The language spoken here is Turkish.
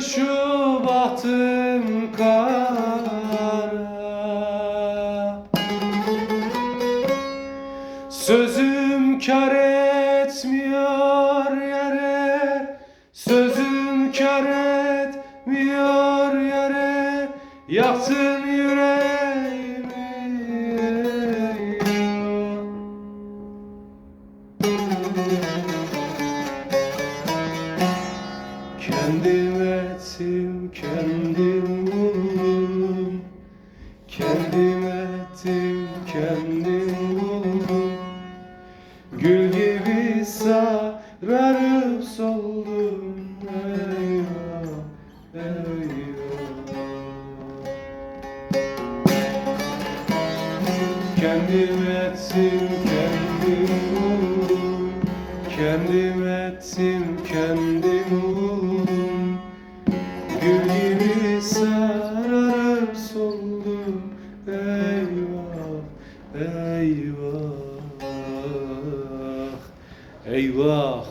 şu bahtım kara. Sözüm kar etmiyor yere Sözüm kar etmiyor yere. Yaktın yüreğimi Kendim ettim, kendim buldum. Kendim ettim, kendim buldum. Gül gibi sararıp soldum. Eyvah, eyvah Kendim ettim, kendim buldum. Kendim ettim, kendim buldum sararıp soldum Eyvah, eyvah. Eyvah